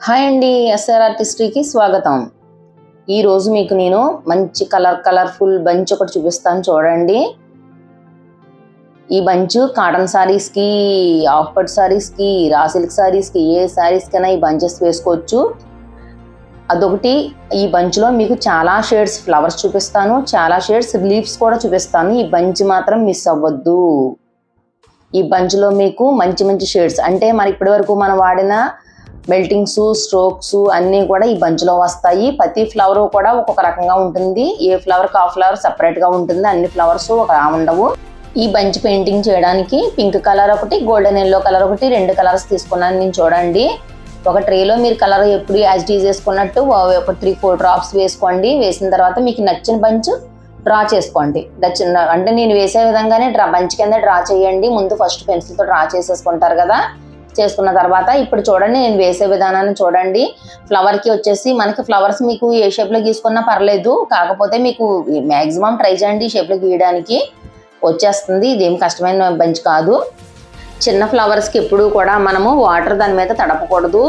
Hi అండి SR ఆర్టిస్ట్రీకి స్వాగతం. ఈరోజు మీకు నేను మంచి కలర్ కలర్ఫుల్ బంచ్ ఒకటి చూపిస్తాను చూడండి. ఈ బంచ్ కాటన్ శారీస్కి ఆఫ్ పట్ సారీస్కి రా సిల్క్ శారీస్కి ఏ శారీస్కైనా ఈ బంచెస్ వేసుకోవచ్చు. అదొకటి ఈ బంచ్లో మీకు చాలా షేడ్స్ ఫ్లవర్స్ చూపిస్తాను. చాలా షేడ్స్ లీవ్స్ కూడా చూపిస్తాను. ఈ బంచ్ మాత్రం మిస్ అవ్వద్దు. ఈ బంచ్లో మీకు మంచి మంచి షేడ్స్ అంటే మరి ఇప్పటి వరకు మనం వాడిన మెల్టింగ్స్ స్ట్రోక్స్ అన్నీ కూడా ఈ బంచ్లో వస్తాయి. ప్రతి ఫ్లవర్ కూడా ఒక్కొక్క రకంగా ఉంటుంది. ఏ ఫ్లవర్కి ఆ ఫ్లవర్ సపరేట్గా ఉంటుంది. అన్ని ఫ్లవర్స్ ఒక ఉండవు. ఈ బంచ్ పెయింటింగ్ చేయడానికి పింక్ కలర్ ఒకటి గోల్డెన్ ఎల్లో కలర్ ఒకటి రెండు కలర్స్ తీసుకున్నాను నేను చూడండి. ఒక ట్రేలో మీరు కలర్ ఎప్పుడు యాజ్ టీజ్ వేసుకున్నట్టు ఒక త్రీ ఫోర్ డ్రాప్స్ వేసుకోండి. వేసిన తర్వాత మీకు నచ్చిన బంచ్ డ్రా చేసుకోండి. నచ్చిన అంటే నేను వేసే విధంగానే డ్రా బంచ్ కింద డ్రా చేయండి. ముందు ఫస్ట్ పెన్సిల్తో డ్రా చేసేసుకుంటారు కదా. చేసుకున్న తర్వాత ఇప్పుడు చూడండి నేను వేసే విధానాన్ని చూడండి. ఫ్లవర్కి వచ్చేసి మనకి ఫ్లవర్స్ మీకు ఏ షేప్లో గీసుకున్నా పర్లేదు. కాకపోతే మీకు మ్యాక్సిమం ట్రై చేయండి ఈ షేప్లో గీయడానికి. వచ్చేస్తుంది. ఇదేం కష్టమైన బంచ్ కాదు. చిన్న ఫ్లవర్స్కి ఎప్పుడు కూడా మనము వాటర్ దాని మీద తడపకూడదు.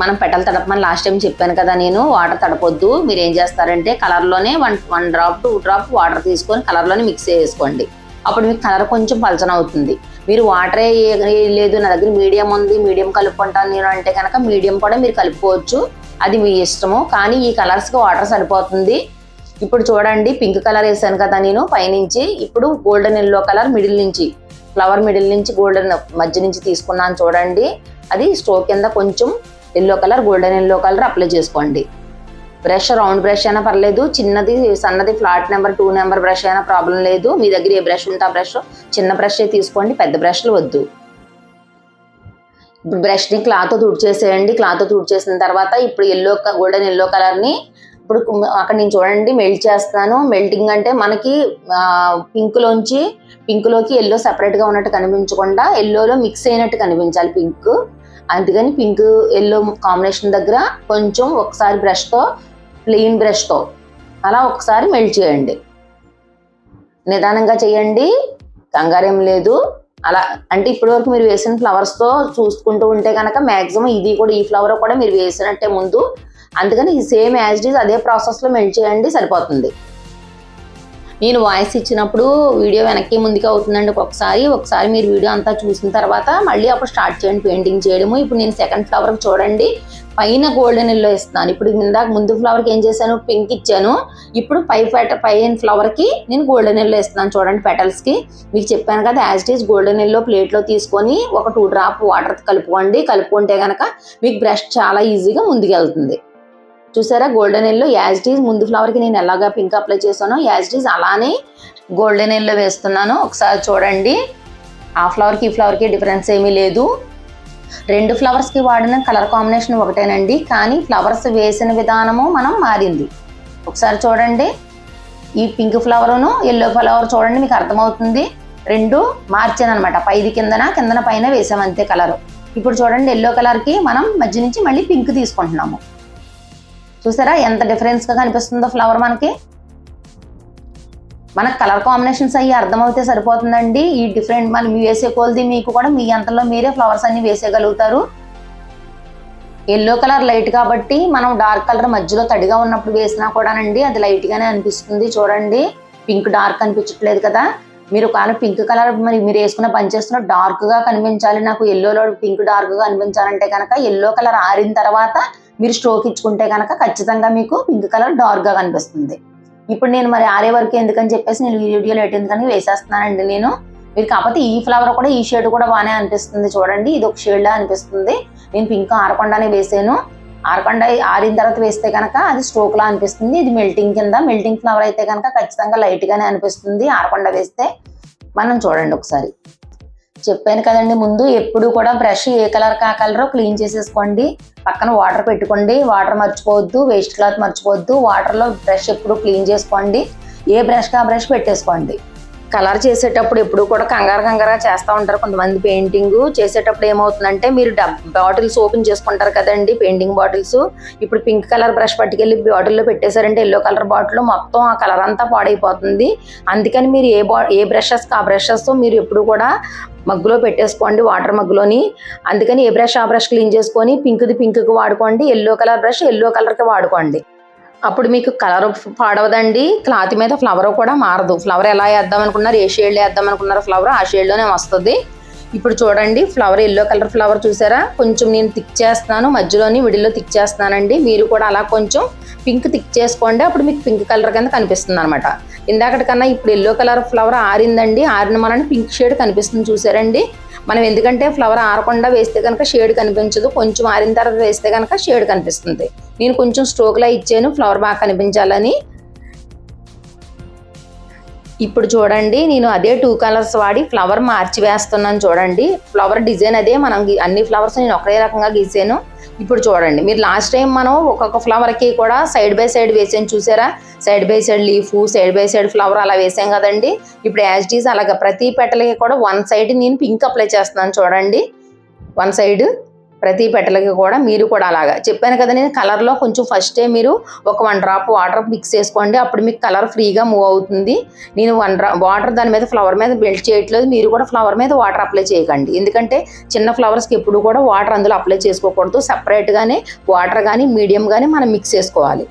మనం పెటల్ తడపమని లాస్ట్ టైం చెప్పాను కదా నేను వాటర్ తడపొద్దు. మీరు ఏం చేస్తారంటే కలర్లోనే one one drop two drop water తీసుకొని కలర్లోనే మిక్స్ చేసుకోండి అప్పుడు మీకు కలర్ కొంచెం పలచన అవుతుంది మీరు వాటరే లేదు నా దగ్గర మీడియం ఉంది మీడియం కలుపుకుంటాను నేను అంటే కనుక మీడియం కూడా మీరు కలుపుకోవచ్చు. అది మీ ఇష్టము. కానీ ఈ కలర్స్కి వాటర్ సరిపోతుంది. ఇప్పుడు చూడండి పింక్ కలర్ వేసాను కదా నేను పైనుంచి. ఇప్పుడు గోల్డెన్ ఎల్లో కలర్ మిడిల్ నుంచి ఫ్లవర్ మిడిల్ నుంచి గోల్డెన్ మధ్య నుంచి తీసుకున్నాను చూడండి. అది స్టోవ్ కింద కొంచెం yellow colour golden yellow colour apply చేసుకోండి. బ్రష్ రౌండ్ బ్రష్ అయినా పర్లేదు. చిన్నది సన్నది flat number two number brush అయినా ప్రాబ్లం లేదు. మీ దగ్గర ఏ బ్రష్ ఉంటే ఆ బ్రష్ చిన్న బ్రష్ తీసుకోండి పెద్ద బ్రష్లు వద్దు. ఇప్పుడు బ్రష్ని క్లాత్ తుడిచేసేయండి. క్లాత్ తుడిచేసిన తర్వాత ఇప్పుడు ఎల్లో గోల్డెన్ ఎల్లో కలర్ని ఇప్పుడు అక్కడ నేను చూడండి మెల్ట్ చేస్తాను. మెల్టింగ్ అంటే మనకి పింక్లోంచి పింక్లోకి ఎల్లో సపరేట్గా ఉన్నట్టు కనిపించకుండా ఎల్లోలో మిక్స్ అయినట్టు కనిపించాలి పింక్ అందుకని పింక్ ఎల్లో కాంబినేషన్ దగ్గర కొంచెం ఒకసారి బ్రష్తో ప్లెయిన్ బ్రష్తో అలా ఒకసారి మెల్ట్ చేయండి. నిదానంగా చేయండి. కంగారేం లేదు. అలా అంటే ఇప్పటివరకు మీరు వేసిన ఫ్లవర్స్తో చూసుకుంటూ ఉంటే కనుక మ్యాక్సిమం ఇది కూడా ఈ ఫ్లవర్ కూడా మీరు వేసినట్టే ముందు. అందుకని ఈ సేమ్ యాజ్ డీజ్ అదే ప్రాసెస్లో మెల్ట్ చేయండి సరిపోతుంది. నేను వాయిస్ ఇచ్చినప్పుడు వీడియో వెనక్కి ముందుకు అవుతుందండి ఒక్కొక్కసారి. ఒకసారి మీరు వీడియో అంతా చూసిన తర్వాత మళ్ళీ అప్పుడు స్టార్ట్ చేయండి పెయింటింగ్ చేయడము. ఇప్పుడు నేను సెకండ్ ఫ్లవర్కి చూడండి. పైన గోల్డెన్ ఎల్లో ఇస్తున్నాను ఇప్పుడు ఇందాక ముందు ఫ్లవర్కి ఏం చేశాను? పింక్ ఇచ్చాను. ఇప్పుడు పై పెట పైన ఫ్లవర్కి నేను గోల్డెన్ ఎల్లో ఇస్తున్నాను చూడండి పెటల్స్కి మీకు చెప్పాను కదా as it is golden yellow ప్లేట్లో తీసుకొని ఒక టూ డ్రాప్ వాటర్ కలుపుకోండి. కలుపుకుంటే కనుక మీకు బ్రష్ చాలా ఈజీగా ముందుకెళ్తుంది. చూసారా? గోల్డెన్ ఎల్లో యాజ్ డీజ్ ముందు ఫ్లవర్కి నేను ఎలాగా పింక్ అప్లై చేశానో యాజ్ డీజ్ అలానే గోల్డెన్ ఎల్లో వేస్తున్నాను. ఒకసారి చూడండి. ఆ ఫ్లవర్కి ఈ ఫ్లవర్కి డిఫరెన్స్ ఏమీ లేదు. రెండు ఫ్లవర్స్కి వాడిన కలర్ కాంబినేషన్ ఒకటేనండి. కానీ ఫ్లవర్స్ వేసిన విధానము మనం మారింది. ఒకసారి చూడండి. ఈ పింక్ ఫ్లవరును ఎల్లో ఫ్లవర్ చూడండి మీకు అర్థమవుతుంది. రెండు మార్చాను అనమాట పైది కిందన కిందన పైన వేసాం అంతే కలరు ఇప్పుడు చూడండి ఎల్లో కలర్కి మనం మధ్య నుంచి మళ్ళీ పింక్ తీసుకుంటున్నాము. చూసారా? ఎంత డిఫరెన్స్గా కనిపిస్తుందో ఫ్లవర్ మనకి? మనకు కలర్ కాంబినేషన్స్ అయ్యి అర్థమవుతే సరిపోతుందండి. ఈ డిఫరెంట్ మనం వేసే కొలది మీకు కూడా మీ అంతలో మీరే ఫ్లవర్స్ అన్ని వేసేయగలుగుతారు. ఎల్లో కలర్ లైట్ కాబట్టి మనం డార్క్ కలర్ మధ్యలో తడిగా ఉన్నప్పుడు వేసినా కూడానండి అది లైట్గానే అనిపిస్తుంది చూడండి. పింక్ డార్క్ అనిపించట్లేదు కదా? మీరు కానీ పింక్ కలర్ మరి మీరు వేసుకున్న పని చేస్తున్న డార్క్గా కనిపించాలి నాకు ఎల్లోలో పింక్ డార్క్గా కనిపించాలంటే కనుక ఎల్లో కలర్ ఆరిన తర్వాత మీరు స్ట్రోక్ ఇచ్చుకుంటే కనుక ఖచ్చితంగా మీకు పింక్ కలర్ డార్క్గా కనిపిస్తుంది. ఇప్పుడు నేను మరి ఆరే వరకు ఎందుకని చెప్పేసి నేను వీడియోలో ఎటు ఎందుకని వేసేస్తున్నానండి నేను. మీరు కాకపోతే ఈ ఫ్లవర్ కూడా ఈ షేడ్ కూడా బాగానే అనిపిస్తుంది చూడండి. ఇది ఒక షేడ్లా అనిపిస్తుంది. నేను పింక్ ఆరకుండానే వేసాను. ఆరకుండా ఆరిన తర్వాత వేస్తే కనుక అది స్ట్రోక్లా అనిపిస్తుంది. ఇది మెల్టింగ్ కింద మెల్టింగ్ ఫ్లవర్ అయితే కనుక ఖచ్చితంగా లైట్గానే అనిపిస్తుంది. ఆరకుండా వేస్తే మనం చూడండి ఒకసారి. చెప్పాను కదండి ముందు ఎప్పుడు కూడా బ్రష్ ఏ కలర్ కా కలరో క్లీన్ చేసేసుకోండి. పక్కన వాటర్ పెట్టుకోండి. వాటర్ మర్చిపోవద్దు వేస్ట్ క్లాత్ మర్చిపోవద్దు. వాటర్లో బ్రష్ ఎప్పుడు క్లీన్ చేసుకోండి. ఏ బ్రష్ కా బ్రష్ పెట్టేసుకోండి. కలర్ చేసేటప్పుడు ఎప్పుడు కూడా కంగారు కంగారుగా చేస్తూ ఉంటారు కొంతమంది పెయింటింగ్. చేసేటప్పుడు ఏమవుతుందంటే మీరు డబ్ బాటిల్స్ ఓపెన్ చేసుకుంటారు కదండి పెయింటింగ్ బాటిల్స్. ఇప్పుడు పింక్ కలర్ బ్రష్ పట్టుకెళ్ళి బాటిల్లో పెట్టేశారంటే ఎల్లో కలర్ బాటిల్ మొత్తం ఆ కలర్ అంతా పాడైపోతుంది. అందుకని మీరు ఏ బా ఏ బ్రషెస్ ఆ బ్రషెస్ మీరు ఎప్పుడు కూడా మగ్గులో పెట్టేసుకోండి వాటర్ మగ్గులోని. అందుకని ఏ బ్రష్ ఆ బ్రష్ క్లీన్ చేసుకొని పింక్ది పింక్కి వాడుకోండి ఎల్లో కలర్ బ్రష్ ఎల్లో కలర్కి వాడుకోండి. అప్పుడు మీకు కలర్ పాడవదండి. క్లాత్ మీద ఫ్లవర్ కూడా మారదు. ఫ్లవర్ ఎలా వేద్దాం అనుకున్నారు ఏ షేడ్ వేద్దాం అనుకున్నారు ఫ్లవర్ ఆ షేడ్లోనే వస్తుంది. ఇప్పుడు చూడండి ఫ్లవర్ ఎల్లో కలర్ ఫ్లవర్ చూసారా? కొంచెం నేను తిక్ చేస్తున్నాను మధ్యలోని మిడిల్లో తిక్ చేస్తున్నానండి. మీరు కూడా అలా కొంచెం పింక్ తిక్ చేసుకోండి. అప్పుడు మీకు పింక్ కలర్ కింద కనిపిస్తుంది అనమాట ఇందాకటి కన్నా ఇప్పుడు ఎల్లో కలర్ ఫ్లవర్ ఆరిందండి. ఆరిన మనని పింక్ షేడ్ కనిపిస్తుంది చూసారండి. మనం ఎందుకంటే ఫ్లవర్ ఆరకుండా వేస్తే కనుక షేడ్ కనిపించదు. కొంచెం ఆరిన తర్వాత వేస్తే కనుక షేడ్ కనిపిస్తుంది. నేను కొంచెం స్ట్రోక్లా ఇచ్చాను ఫ్లవర్ బాగా కనిపించాలని. ఇప్పుడు చూడండి నేను అదే టూ కలర్స్ వాడి ఫ్లవర్ మార్చి వేస్తున్నాను చూడండి. ఫ్లవర్ డిజైన్ అదే మనం అన్ని ఫ్లవర్స్ నేను ఒకే రకంగా గీసాను. ఇప్పుడు చూడండి మీరు లాస్ట్ టైం మనం ఒక్కొక్క ఫ్లవర్కి కూడా సైడ్ బై సైడ్ వేసాను చూసారా? Side by side leaf side by side flower అలా వేసాం కదండి. ఇప్పుడు యాజ్ డీస్ అలాగా ప్రతి పెటలకి కూడా వన్ సైడ్ నేను పింక్ అప్లై చేస్తున్నాను చూడండి. వన్ సైడ్ ప్రతి పెట్టలకి కూడా మీరు కూడా అలాగా. చెప్పాను కదా నేను కలర్లో కొంచెం ఫస్టే మీరు ఒక వన్ డ్రాప్ వాటర్ మిక్స్ చేసుకోండి. అప్పుడు మీకు కలర్ ఫ్రీగా మూవ్ అవుతుంది. నేను వన్ డ్రా వాటర్ దాని మీద ఫ్లవర్ మీద బిల్డ్ చేయట్లేదు. మీరు కూడా ఫ్లవర్ మీద వాటర్ అప్లై చేయకండి. ఎందుకంటే చిన్న ఫ్లవర్స్కి ఎప్పుడు కూడా వాటర్ అందులో అప్లై చేసుకోకూడదు. సపరేట్గానే వాటర్ కానీ మీడియం కానీ మనం మిక్స్ చేసుకోవాలి.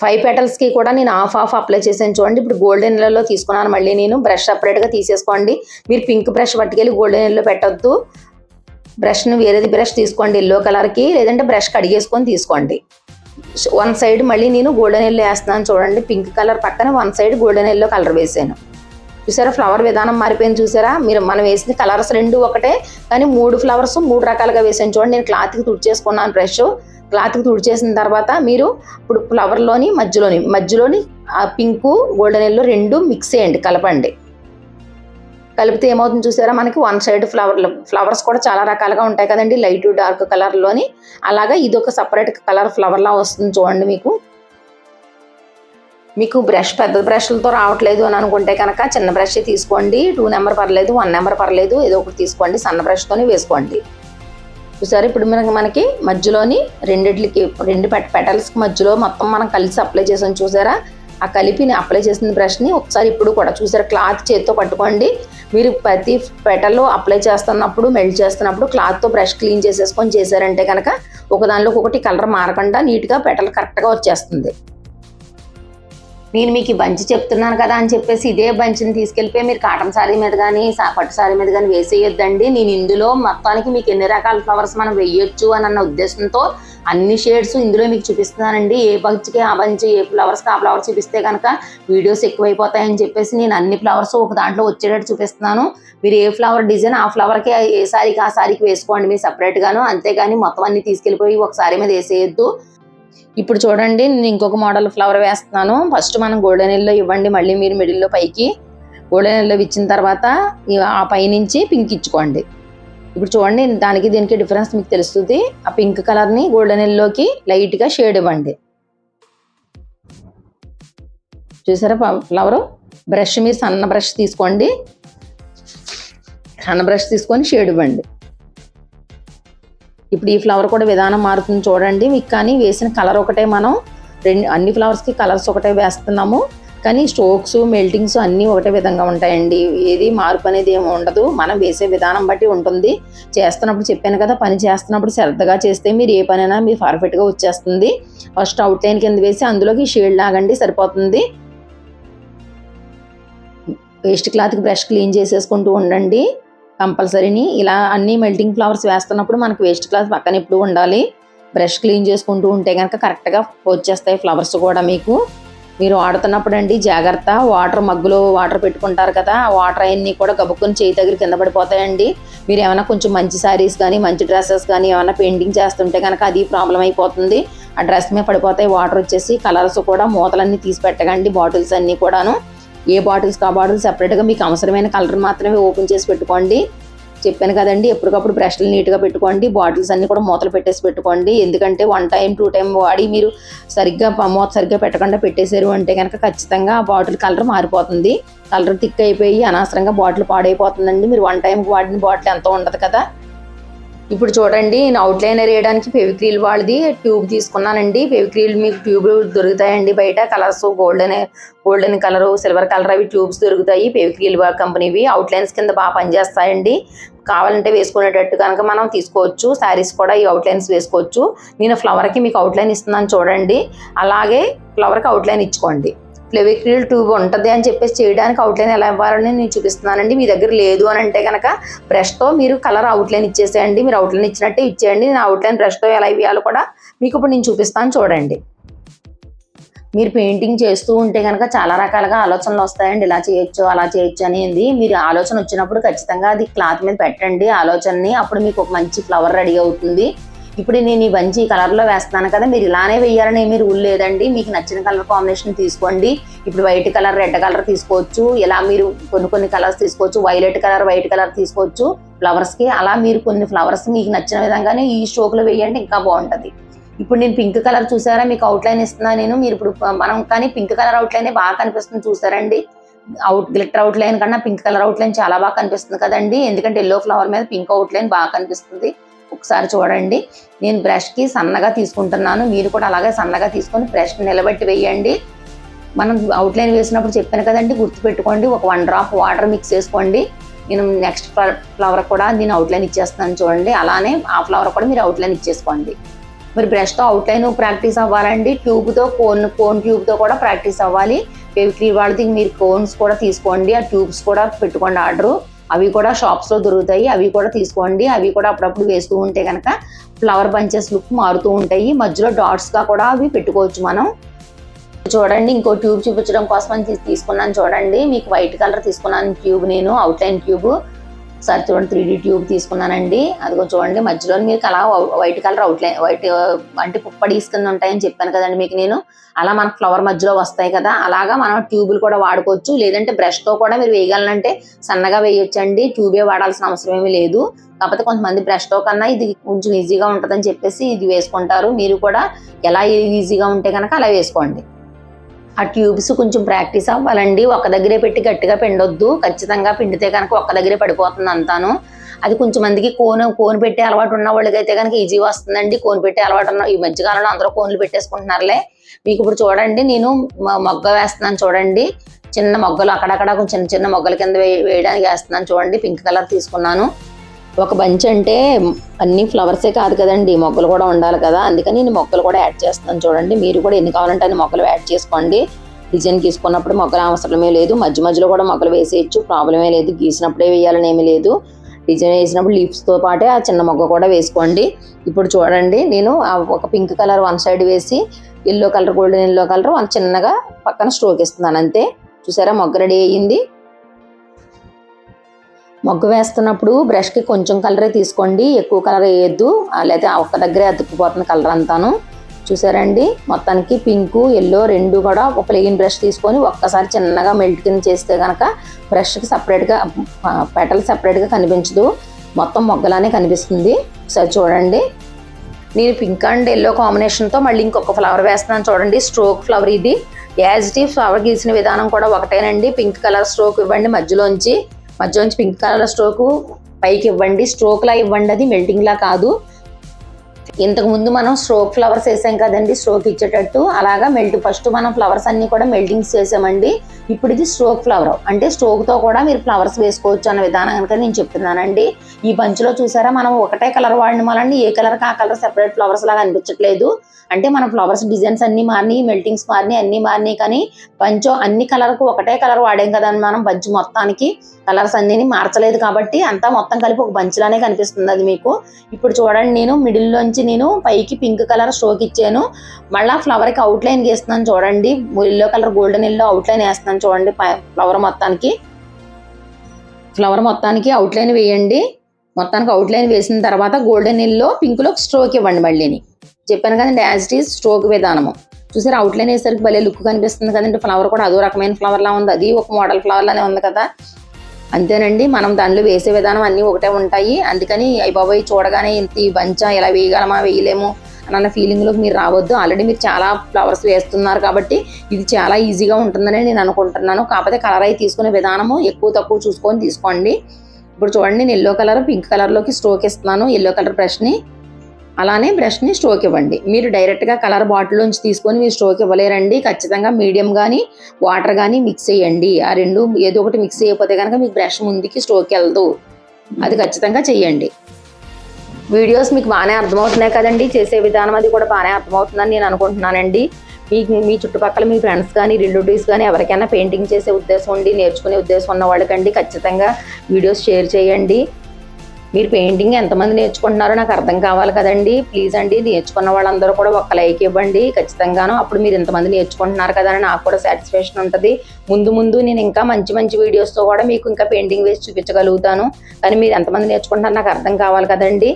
ఫైవ్ పెటల్స్కి కూడా నేను హాఫ్ హాఫ్ అప్లై చేసాను చూడండి. ఇప్పుడు గోల్డెన్ ఎల్లో తీసుకున్నాను. మళ్ళీ నేను బ్రష్ సపరేట్గా తీసేసుకోండి. మీరు పింక్ బ్రష్ పట్టుకెళ్ళి గోల్డెన్ ఎల్లో పెట్టొద్దు. బ్రష్ను వేరేది బ్రష్ తీసుకోండి. ఎల్లో కలర్కి లేదంటే బ్రష్ కడిగేసుకొని తీసుకోండి. వన్ సైడ్ మళ్ళీ నేను గోల్డెన్ ఎల్లో వేస్తున్నాను చూడండి. పింక్ కలర్ పక్కన one side golden yellow colour వేసాను. చూసారా? ఫ్లవర్ విధానం మారిపోయింది చూసారా? మీరు మనం వేసిన కలర్స్ రెండు ఒకటే కానీ మూడు ఫ్లవర్స్ మూడు రకాలుగా వేసాను చూడండి. నేను క్లాత్కి తుడిచేసుకున్నాను బ్రష్. క్లాత్కి తుడిచేసిన తర్వాత మీరు ఇప్పుడు ఫ్లవర్లోని మధ్యలోని మధ్యలోని ఆ పింకు గోల్డెన్ ఎల్లో రెండు మిక్స్ చేయండి కలపండి. కలిపితే ఏమవుతుంది చూసారా? మనకి వన్ సైడ్ ఫ్లవర్ ఫ్లవర్స్ కూడా చాలా రకాలుగా ఉంటాయి కదండి. లైట్ డార్క్ కలర్లోని అలాగా ఇది ఒక సపరేట్ కలర్ ఫ్లవర్లా వస్తుంది చూడండి మీకు. మీకు బ్రష్ పెద్ద బ్రష్లతో రావట్లేదు అని అనుకుంటే కనుక చిన్న బ్రష్ తీసుకోండి. టూ నెంబర్ పర్లేదు వన్ నెంబర్ పర్లేదు ఏదో ఒకటి తీసుకోండి. సన్న బ్రష్తోనే వేసుకోండి. చూసారు? ఇప్పుడు మనకి మనకి మధ్యలోని రెండిట్లకి రెండు పెట్ పెటల్స్కి మధ్యలో మొత్తం మనం కలిసి అప్లై చేసాం చూసారా? ఆ కలిపి నేను అప్లై చేసిన బ్రష్ని ఒకసారి ఇప్పుడు కూడా చూసారు? క్లాత్ చేతితో పట్టుకోండి. మీరు ప్రతి పెటల్లో అప్లై చేస్తున్నప్పుడు మెల్ట్ చేస్తున్నప్పుడు క్లాత్తో బ్రష్ క్లీన్ చేసేసుకొని చేశారంటే కనుక ఒకదానిలో ఒకటి కలర్ మారకుండా నీట్గా పెటల్ కరెక్ట్గా వచ్చేస్తుంది. నేను మీకు ఈ బంచి చెప్తున్నాను కదా అని చెప్పేసి ఇదే బంచిని తీసుకెళ్ళిపోయి మీరు కాటన్ శారీ మీద కానీ పట్టు శారీ మీద కానీ వేసేయొద్దండి. నేను ఇందులో మొత్తానికి మీకు ఎన్ని రకాల ఫ్లవర్స్ మనం వేయొచ్చు అని అన్న ఉద్దేశంతో అన్ని షేడ్స్ ఇందులో మీకు చూపిస్తున్నానండి. ఏ పంచికి ఆ పంచి ఏ ఫ్లవర్స్కి ఆ ఫ్లవర్స్ చూపిస్తే కనుక వీడియోస్ ఎక్కువైపోతాయని చెప్పేసి నేను అన్ని ఫ్లవర్స్ ఒక దాంట్లో వచ్చేటట్టు చూపిస్తున్నాను. మీరు ఏ ఫ్లవర్ డిజైన్ ఆ ఫ్లవర్కి ఏ సారీకి ఆ సారీకి వేసుకోండి మీరు సపరేట్గాను అంతేగాని మొత్తం అన్ని తీసుకెళ్ళిపోయి ఒక సారీ మీద వేసేయద్దు. ఇప్పుడు చూడండి నేను ఇంకొక మోడల్ ఫ్లవర్ వేస్తున్నాను. ఫస్ట్ మనం గోల్డెన్ ఎల్లో ఇవ్వండి మళ్ళీ మీరు మిడిల్లో పైకి. గోల్డెన్ ఎల్లో ఇచ్చిన తర్వాత ఆ పైనుంచి పింక్ ఇచ్చుకోండి. ఇప్పుడు చూడండి దానికి దీనికి డిఫరెన్స్ మీకు తెలుస్తుంది. ఆ పింక్ కలర్ని గోల్డెన్ ఎల్లోకి లైట్గా షేడ్ ఇవ్వండి. చూసారా ఫ్లవర్ బ్రష్ మీరు సన్న బ్రష్ తీసుకోండి. సన్న బ్రష్ తీసుకొని షేడ్ ఇవ్వండి. ఇప్పుడు ఈ ఫ్లవర్ కూడా విధానం మారుతుంది చూడండి. మీకు కానీ వేసిన కలర్ ఒకటే మనం రెండు అన్ని ఫ్లవర్స్కి కలర్స్ ఒకటే వేస్తున్నాము. కానీ స్ట్రోక్స్ మెల్టింగ్స్ అన్నీ ఒకటే విధంగా ఉంటాయండి. ఏది మార్పు అనేది ఏమి ఉండదు. మనం వేసే విధానం బట్టి ఉంటుంది. చేస్తున్నప్పుడు చెప్పాను కదా పని చేస్తున్నప్పుడు శ్రద్ధగా చేస్తే మీరు ఏ పనైనా మీరు పర్ఫెక్ట్గా వచ్చేస్తుంది. ఫస్ట్ అవుట్ లైన్ కింద వేసి అందులోకి షేడ్ లాగండి సరిపోతుంది. వేస్ట్ క్లాత్కి బ్రష్ క్లీన్ చేసేసుకుంటూ ఉండండి. కంపల్సరీని ఇలా అన్ని మెల్టింగ్ ఫ్లవర్స్ వేస్తున్నప్పుడు మనకి వేస్ట్ క్లాత్ పక్కన ఎప్పుడు ఉండాలి. బ్రష్ క్లీన్ చేసుకుంటూ ఉంటే కనుక కరెక్ట్గా వచ్చేస్తాయి ఫ్లవర్స్ కూడా మీకు. మీరు వాడుతున్నప్పుడు అండి జాగ్రత్త. వాటర్ మగ్గులో వాటర్ పెట్టుకుంటారు కదా వాటర్ అవన్నీ కూడా గబుక్కుని చేయి దగ్గర కింద పడిపోతాయండి. మీరు ఏమైనా కొంచెం మంచి శారీస్ కానీ మంచి డ్రెస్సెస్ కానీ ఏమైనా పెయింటింగ్ చేస్తుంటే కనుక అది ప్రాబ్లం అయిపోతుంది. ఆ డ్రెస్ మీద పడిపోతాయి వాటర్ వచ్చేసి కలర్స్ కూడా మూతలన్నీ తీసి పెట్టకండి బాటిల్స్ అన్నీ కూడాను. ఏ బాటిల్స్ కా బాటిల్స్ సపరేట్గా మీకు అవసరమైన కలర్ మాత్రమే ఓపెన్ చేసి పెట్టుకోండి. చెప్పాను కదండి ఎప్పటికప్పుడు బ్రష్లు నీట్గా పెట్టుకోండి బాటిల్స్ అన్నీ కూడా మూతలు పెట్టేసి పెట్టుకోండి. ఎందుకంటే వన్ టైం టూ టైం వాడి మీరు సరిగ్గా మూత సరిగ్గా పెట్టకుండా పెట్టేశారు అంటే కనుక ఖచ్చితంగా ఆ బాటిల్ కలర్ మారిపోతుంది. కలర్ థిక్ అయిపోయి అనవసరంగా బాటిల్ పాడైపోతుందండి. మీరు వన్ టైం వాడిన బాటిల్ ఎంతో ఉండదు కదా. ఇప్పుడు చూడండి నేను అవుట్లైనర్ వేయడానికి ఫెవిక్రీల్ వాళ్ళది ట్యూబ్ తీసుకున్నానండి. ఫెవిక్రీల్ మీకు ట్యూబ్ దొరుకుతాయండి బయట. Colours golden golden colour silver colour అవి ట్యూబ్స్ దొరుకుతాయి. ఫెవిక్రీల్ కంపెనీవి అవుట్లైన్స్ కింద బాగా పనిచేస్తాయండి. కావాలంటే వేసుకునేటట్టు కనుక మనం తీసుకోవచ్చు. శారీస్ కూడా ఈ అవుట్లైన్స్ వేసుకోవచ్చు. నేను ఫ్లవర్కి మీకు అవుట్లైన్ ఇస్తున్నాను చూడండి. అలాగే ఫ్లవర్కి అవుట్లైన్ ఇచ్చుకోండి. ఫ్లెవిక్రిల్ ట్యూబ్ ఉంటుంది అని చెప్పేసి చేయడానికి అవుట్లైన్ ఎలా ఇవ్వాలని నేను చూపిస్తున్నానండి. మీ దగ్గర లేదు అని అంటే కనుక బ్రష్తో మీరు కలర్ అవుట్లైన్ ఇచ్చేసేయండి. మీరు అవుట్లైన్ ఇచ్చినట్టే ఇచ్చేయండి. నేను అవుట్లైన్ బ్రష్తో ఎలా ఇవ్వాలో కూడా మీకు ఇప్పుడు నేను చూపిస్తాను చూడండి. మీరు పెయింటింగ్ చేస్తూ ఉంటే కనుక చాలా రకాలుగా ఆలోచనలు వస్తాయండి. ఇలా చేయొచ్చు అలా చేయొచ్చు అనేది మీరు ఆలోచన వచ్చినప్పుడు ఖచ్చితంగా అది క్లాత్ మీద పెట్టండి ఆలోచనని. అప్పుడు మీకు ఒక మంచి ఫ్లవర్ రెడీ అవుతుంది. ఇప్పుడు నేను ఈ మంచి కలర్లో వేస్తున్నాను కదా మీరు ఇలానే వేయాలని ఏమీ రూల్ లేదండి. మీకు నచ్చిన కలర్ కాంబినేషన్ తీసుకోండి. ఇప్పుడు వైట్ కలర్ రెడ్ కలర్ తీసుకోవచ్చు. ఇలా మీరు కొన్ని కొన్ని కలర్స్ తీసుకోవచ్చు. వైలెట్ కలర్ వైట్ కలర్ తీసుకోవచ్చు. ఫ్లవర్స్కి అలా మీరు కొన్ని ఫ్లవర్స్ మీకు నచ్చిన విధంగానే ఈ స్ట్రోక్లో వేయండి ఇంకా బాగుంటుంది. ఇప్పుడు నేను పింక్ కలర్ చూసారా? మీకు అవుట్లైన్ ఇస్తున్నా నేను. మీరు ఇప్పుడు మనం కానీ పింక్ కలర్ అవుట్లైనే బాగా కనిపిస్తుంది చూసారండి. అవుట్ గ్లిటర్ అవుట్లైన్ కన్నా పింక్ కలర్ అవుట్లైన్ చాలా బాగా కనిపిస్తుంది కదండి. ఎందుకంటే ఎల్లో ఫ్లవర్ మీద పింక్ అవుట్లైన్ బాగా కనిపిస్తుంది. ఒకసారి చూడండి. నేను బ్రష్కి సన్నగా తీసుకుంటున్నాను. మీరు కూడా అలాగే సన్నగా తీసుకొని బ్రష్ నిలబెట్టి వేయండి. మనం అవుట్లైన్ వేసినప్పుడు చెప్పాను కదండి గుర్తుపెట్టుకోండి. ఒక వన్ డ్రాప్ వాటర్ మిక్స్ చేసుకోండి. నేను నెక్స్ట్ ఫ్లవర్ కూడా నేను అవుట్లైన్ ఇచ్చేస్తున్నాను చూడండి. అలానే ఆ ఫ్లవర్ కూడా మీరు అవుట్లైన్ ఇచ్చేసుకోండి. మరి బ్రష్తో అవుట్లైన్ ప్రాక్టీస్ అవ్వాలండి. ట్యూబ్తో కోన్ కోన్ ట్యూబ్తో కూడా ప్రాక్టీస్ అవ్వాలి. ఫెవిక్రీ వాళ్ళది మీరు కోన్స్ కూడా తీసుకోండి. ఆ ట్యూబ్స్ కూడా పెట్టుకోండి ఆర్డరు అవి కూడా షాప్స్లో దొరుకుతాయి. అవి కూడా తీసుకోండి. అవి కూడా అప్పుడప్పుడు వేస్తూ ఉంటే కనుక ఫ్లవర్ బంచెస్ లుక్ మారుతూ ఉంటాయి. మధ్యలో డాట్స్గా కూడా అవి పెట్టుకోవచ్చు మనం. చూడండి ఇంకో ట్యూబ్ చూపించడం కోసం అని తీసుకున్నాను చూడండి. మీకు వైట్ కలర్ తీసుకున్నాను ట్యూబ్ నేను అవుట్లైన్ ట్యూబ్ ఒకసారి చూడండి త్రీ ట్యూబ్ తీసుకున్నానండి. అదిగో చూడండి మధ్యలో మీకు అలా వైట్ కలర్ అవుట్లైన్ వైట్ అంటే పుప్పడీస్ కింద ఉంటాయని చెప్పాను కదండి మీకు నేను. అలా మనకు ఫ్లవర్ మధ్యలో వస్తాయి కదా అలాగా మనం ట్యూబులు కూడా వాడుకోవచ్చు. లేదంటే బ్రష్తో కూడా మీరు వేయగలనంటే సన్నగా వేయొచ్చండి. ట్యూబే వాడాల్సిన అవసరం ఏమీ లేదు. కాకపోతే కొంతమంది బ్రష్తో కన్నా ఇది కొంచెం ఈజీగా ఉంటుందని చెప్పేసి ఇది వేసుకుంటారు. మీరు కూడా ఎలా ఈజీగా ఉంటే కనుక అలా వేసుకోండి. ఆ ట్యూబ్స్ కొంచెం ప్రాక్టీస్ అవ్వాలండి. ఒక దగ్గరే పెట్టి గట్టిగా పిండొద్దు. ఖచ్చితంగా పిండితే కనుక ఒక్క దగ్గరే పడిపోతుంది అంతాను. అది కొంచెం మందికి కోన్ కోన్ పెట్టే అలవాటు ఉన్న వాళ్ళకైతే కనుక ఈజీ వస్తుందండి. కోన్ పెట్టే అలవాటు ఉన్న ఈ మధ్యకాలంలో అందరూ కోన్లు పెట్టేసుకుంటున్నారులే. మీకు ఇప్పుడు చూడండి నేను మొగ్గ వేస్తున్నాను చూడండి. చిన్న మొగ్గలు అక్కడక్కడ కొంచెం చిన్న చిన్న మొగ్గల కింద వే- వేయడానికి వేస్తున్నాను చూడండి. పింక్ కలర్ తీసుకున్నాను. ఒక బంచ్ అంటే అన్ని ఫ్లవర్సే కాదు కదండి మొక్కలు కూడా ఉండాలి కదా. అందుకని నేను మొక్కలు కూడా యాడ్ చేస్తాను చూడండి. మీరు కూడా ఎన్ని కావాలంటే అన్ని మొక్కలు యాడ్ చేసుకోండి. డిజైన్ గీసుకున్నప్పుడు మొక్కలు అవసరమే లేదు. మధ్య మధ్యలో కూడా మొక్కలు వేసేయచ్చు. ప్రాబ్లమే లేదు. గీసినప్పుడే వేయాలని ఏమీ లేదు. డిజైన్ వేసినప్పుడు లీవ్స్తో పాటే ఆ చిన్న మొగ్గ కూడా వేసుకోండి. ఇప్పుడు చూడండి. నేను ఒక పింక్ కలర్ వన్ సైడ్ వేసి yellow colour golden yellow colour one చిన్నగా పక్కన స్ట్రోక్ ఇస్తున్నాను. అంతే. చూసారా? మొగ్గ రెడీ అయ్యింది. మొగ్గు వేస్తున్నప్పుడు బ్రష్కి కొంచెం కలరే తీసుకోండి. ఎక్కువ కలర్ వేయద్దు. లేదా ఒక్క దగ్గరే అతుక్కుపోతుంది కలర్ అంతాను. చూసారండి? మొత్తానికి పింకు ఎల్లో రెండు కూడా ఒక ప్లెయిన్ బ్రష్ తీసుకొని ఒక్కసారి చిన్నగా మెల్ట్ కింద చేస్తే కనుక బ్రష్కి సపరేట్గా పెటల్ సపరేట్గా కనిపించదు. మొత్తం మొగ్గలానే కనిపిస్తుంది. ఒకసారి చూడండి. నేను పింక్ అండ్ ఎల్లో కాంబినేషన్తో మళ్ళీ ఇంకొక ఫ్లవర్ వేస్తున్నాను చూడండి. స్ట్రోక్ ఫ్లవర్ ఇది. యాజ్ ఫ్లవర్ గీసిన విధానం కూడా ఒకటేనండి. పింక్ కలర్ స్ట్రోక్ ఇవ్వండి మధ్యలోంచి. మధ్యలోంచి పింక్ కలర్ స్ట్రోక్ పైకి ఇవ్వండి. స్ట్రోక్లా ఇవ్వండి అది మెల్టింగ్లా కాదు. ఇంతకు ముందు మనం స్ట్రోక్ ఫ్లవర్స్ వేసాం కదండి స్ట్రోక్ ఇచ్చేటట్టు. అలాగా మెల్ట్ ఫస్ట్ మనం ఫ్లవర్స్ అన్ని కూడా మెల్టింగ్స్ చేసామండి. ఇప్పుడు ఇది స్ట్రోక్ ఫ్లవర్ అంటే స్ట్రోక్తో కూడా మీరు ఫ్లవర్స్ వేసుకోవచ్చు అన్న విధానం కనుక నేను చెప్తున్నానండి. ఈ బంచ్లో చూసారా మనం ఒకటే కలర్ వాడిన వాళ్ళండి ఏ కలర్ ఆ కలర్ సెపరేట్ ఫ్లవర్స్ లాగా అనిపించట్లేదు. అంటే మన ఫ్లవర్స్ డిజైన్స్ అన్ని మారినాయి మెల్టింగ్స్ మారినాయి అన్ని మారినాయి. కానీ బంచ్ అన్ని కలర్కు ఒకటే కలర్ వాడాం కదండి మనం బంచ్ మొత్తానికి. కలర్స్ అన్ని మార్చలేదు కాబట్టి అంతా మొత్తం కలిపి ఒక బంచ్లానే కనిపిస్తుంది అది మీకు. ఇప్పుడు చూడండి నేను మిడిల్లోంచి నేను పైకి పింక్ కలర్ స్ట్రోక్ ఇచ్చాను. మళ్ళీ ఫ్లవర్కి అవుట్లైన్ గీస్తున్నాను చూడండి. Yellow colour golden yellow outline వేస్తున్నాను చూడండి ఫ్లవర్ మొత్తానికి. ఫ్లవర్ మొత్తానికి అవుట్లైన్ వేయండి. మొత్తానికి అవుట్లైన్ వేసిన తర్వాత గోల్డెన్ ఎల్లో పింక్లో స్ట్రోక్ ఇవ్వండి మళ్ళీని. చెప్పాను కదండి యాజ్ ఇట్ ఈస్ స్ట్రోక్ విధానము. చూసారు అవుట్లైన్ వేసరికి భలే లుక్ కనిపిస్తుంది కదండి. ఫ్లవర్ కూడా అదో రకమైన ఫ్లవర్ లా ఉంది. అది ఒక మోడల్ ఫ్లవర్ లానే ఉంది కదా. అంతేనండి మనం దానిలో వేసే విధానం అన్నీ ఒకటే ఉంటాయి. అందుకని అయ్యి బాబాయ్ చూడగానే ఇంత ఈ బంచా ఎలా వేయగలమా వేయలేము అన్న ఫీలింగ్లోకి మీరు రావద్దు. ఆల్రెడీ మీరు చాలా ఫ్లవర్స్ వేస్తున్నారు కాబట్టి ఇది చాలా ఈజీగా ఉంటుందని నేను అనుకుంటున్నాను. కాకపోతే కలర్ అయి తీసుకునే విధానము ఎక్కువ తక్కువ చూసుకొని తీసుకోండి. ఇప్పుడు చూడండి నేను ఎల్లో కలర్ పింక్ కలర్లోకి స్ట్రోక్ ఇస్తున్నాను. ఎల్లో కలర్ బ్రష్ని అలానే బ్రష్ని స్ట్రోక్ ఇవ్వండి. మీరు డైరెక్ట్గా కలర్ బాటిల్లోంచి తీసుకొని మీరు స్ట్రోక్ ఇవ్వలేరండి. ఖచ్చితంగా మీడియం కానీ వాటర్ కానీ మిక్స్ చేయండి. ఆ రెండు ఏదో ఒకటి మిక్స్ చేయకపోతే కనుక మీకు బ్రష్ ముందుకి స్ట్రోక్ వెళ్దు అది ఖచ్చితంగా చెయ్యండి. వీడియోస్ మీకు బాగానే అర్థమవుతున్నాయి కదండి. చేసే విధానం అది కూడా బాగానే అర్థమవుతుందని నేను అనుకుంటున్నానండి. మీకు మీ చుట్టుపక్కల మీ ఫ్రెండ్స్ కానీ రిలేటివ్స్ కానీ ఎవరికైనా పెయింటింగ్ చేసే ఉద్దేశం ఉండి నేర్చుకునే ఉద్దేశం ఉన్న వాళ్ళకండి ఖచ్చితంగా వీడియోస్ షేర్ చేయండి. మీరు పెయింటింగ్ ఎంతమంది నేర్చుకుంటున్నారో నాకు అర్థం కావాలి కదండి. ప్లీజ్ అండి నేర్చుకున్న వాళ్ళందరూ కూడా ఒక లైక్ ఇవ్వండి. ఖచ్చితంగాను అప్పుడు మీరు ఎంతమంది నేర్చుకుంటున్నారు కదా అని నాకు కూడా సాటిస్ఫాక్షన్ ఉంటుంది. ముందు ముందు నేను ఇంకా మంచి మంచి వీడియోస్తో కూడా మీకు ఇంకా పెయింటింగ్ వేసి చూపించగలుగుతాను. కానీ మీరు ఎంతమంది నేర్చుకుంటున్నారో నాకు అర్థం కావాలి కదండి.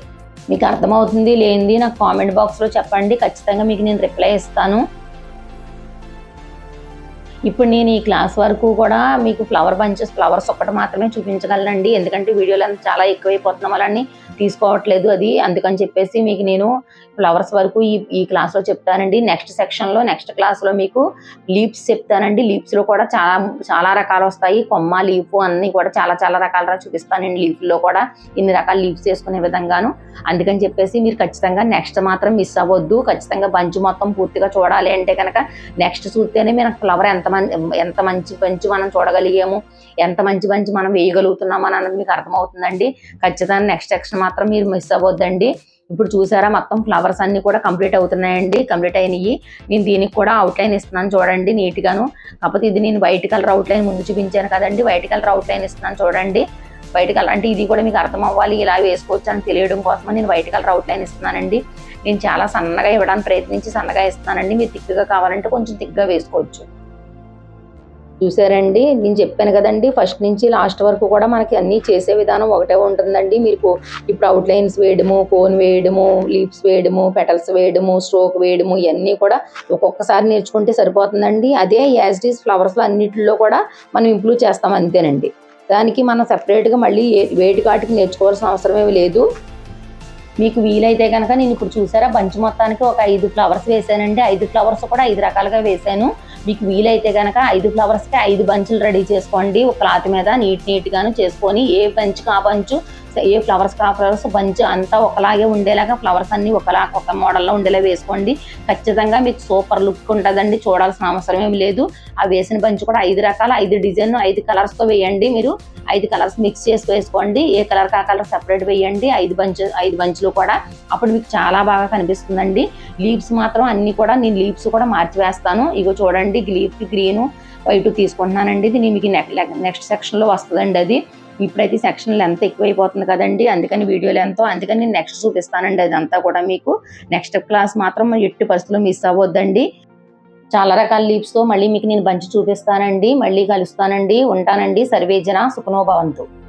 మీకు అర్థమవుతుంది లేనిది నాకు కామెంట్ బాక్స్లో చెప్పండి. ఖచ్చితంగా మీకు నేను రిప్లై ఇస్తాను. ఇప్పుడు నేను ఈ క్లాస్ వరకు కూడా మీకు ఫ్లవర్ బంచెస్ ఫ్లవర్స్ ఒక్కటి మాత్రమే చూపించగలనండి. ఎందుకంటే వీడియోలు అంతా చాలా ఎక్కువైపోతున్నాం అలాని తీసుకోవట్లేదు అది అందుకని చెప్పేసి మీకు నేను ఫ్లవర్స్ వరకు ఈ ఈ క్లాస్లో చెప్తానండి. నెక్స్ట్ సెక్షన్లో నెక్స్ట్ క్లాస్లో మీకు లీప్స్ చెప్తానండి. లీప్స్లో కూడా చాలా చాలా రకాలు వస్తాయి. కొమ్మ లీఫ్ అన్నీ కూడా చాలా చాలా రకాల చూపిస్తానండి లీఫ్లో కూడా. ఇన్ని రకాల లీప్స్ వేసుకునే విధంగాను. అందుకని చెప్పేసి మీరు ఖచ్చితంగా నెక్స్ట్ మాత్రం మిస్ అవ్వద్దు. ఖచ్చితంగా బంచ్ మొత్తం పూర్తిగా చూడాలి అంటే కనుక నెక్స్ట్ చూస్తేనే మీరు ఫ్లవర్ ఎంత మంది ఎంత మంచి బంచ్ మనం చూడగలిగాము. ఎంత మంచి బంచ్ మనం వేయగలుగుతున్నాం అని అన్నది మీకు అర్థమవుతుందండి. ఖచ్చితంగా నెక్స్ట్ సెక్షన్ మాత్రం మీరు మిస్ అవ్వద్దండి. ఇప్పుడు చూసారా మొత్తం ఫ్లవర్స్ అన్నీ కూడా కంప్లీట్ అవుతున్నాయండి. కంప్లీట్ అయినాయి నేను దీనికి కూడా అవుట్లైన్ ఇస్తున్నాను చూడండి నీట్గాను. కాకపోతే ఇది నేను వైట్ కలర్ అవుట్లైన్ ముందు చూపించాను కదండి. వైట్ కలర్ అవుట్లైన్ ఇస్తున్నాను చూడండి. వైట్ కలర్ అంటే ఇది కూడా మీకు అర్థం అవ్వాలి ఇలా వేసుకోవచ్చు అని తెలియడం కోసమని నేను వైట్ కలర్ అవుట్లైన్ ఇస్తున్నానండి. నేను చాలా సన్నగా ఇవ్వడానికి ప్రయత్నించి సన్నగా ఇస్తున్నానండి. మీరు తిక్కుగా కావాలంటే కొంచెం తిక్కుగా వేసుకోవచ్చు. చూసారండి. నేను చెప్పాను కదండి ఫస్ట్ నుంచి లాస్ట్ వరకు కూడా మనకి అన్నీ చేసే విధానం ఒకటే ఉంటుందండి. మీకు ఇప్పుడు అవుట్లైన్స్ వేయడము కోన్ వేయడము లీప్స్ వేయడము పెటల్స్ వేయడము స్ట్రోక్ వేయడము ఇవన్నీ కూడా ఒక్కొక్కసారి నేర్చుకుంటే సరిపోతుందండి. అదే యాజ్ డీస్ ఫ్లవర్స్లో అన్నింటిలో కూడా మనం ఇంప్రూవ్ చేస్తాం అంతేనండి. దానికి మనం సపరేట్గా మళ్ళీ వేటి కాటికి నేర్చుకోవాల్సిన అవసరం ఏమీ లేదు. మీకు వీలైతే కనుక నేను ఇప్పుడు చూసారా బంచ్ మొత్తానికి ఒక ఐదు ఫ్లవర్స్ వేసానండి. ఐదు ఫ్లవర్స్ కూడా ఐదు రకాలుగా వేసాను. మీకు వీలైతే కనుక ఐదు ఫ్లవర్స్కి ఐదు బంచులు రెడీ చేసుకోండి. ఒక క్లాత్ మీద నీట్ నీట్గాను చేసుకొని ఏ బంచ్కి ఆ బంచు ఏ ఫ్లవర్స్ ఫ్లవర్స్ బంచ్ అంతా ఒకలాగే ఉండేలాగా ఫ్లవర్స్ అన్ని ఒకలా ఒక మోడల్లో ఉండేలా వేసుకోండి. ఖచ్చితంగా మీకు సూపర్ లుక్ ఉంటుందండి. చూడాల్సిన అవసరం ఏమి లేదు. ఆ వేసిన బంచ్ కూడా ఐదు రకాల ఐదు డిజైన్ ఐదు కలర్స్తో వేయండి మీరు. ఐదు కలర్స్ మిక్స్ చేసి వేసుకోండి. ఏ కలర్ కా కలర్ సపరేట్ వేయండి. ఐదు బంచ్ ఐదు బంచ్లు కూడా అప్పుడు మీకు చాలా బాగా కనిపిస్తుందండి. లీవ్స్ మాత్రం అన్ని కూడా నేను లీవ్స్ కూడా మార్చి వేస్తాను. ఇగో చూడండి లీఫ్ గ్రీన్ వైట్ తీసుకుంటున్నానండి. ఇది మీకు నెక్స్ట్ సెక్షన్లో వస్తుందండి అది. ఇప్పుడైతే సెక్షన్ లెంత్ ఎక్కువైపోతుంది కదండి. అందుకని వీడియో లెంత్ అందుకని నేను నెక్స్ట్ చూపిస్తానండి అదంతా కూడా మీకు. నెక్స్ట్ క్లాస్ మాత్రం ఎట్టి పరిస్థితుల్లో మిస్ అవ్వద్దండి. చాలా రకాల లీవ్స్తో మళ్ళీ మీకు నేను బంచి చూపిస్తానండి. మళ్ళీ కలుస్తానండి. ఉంటానండి. సర్వేజన సుఖనోభవంతు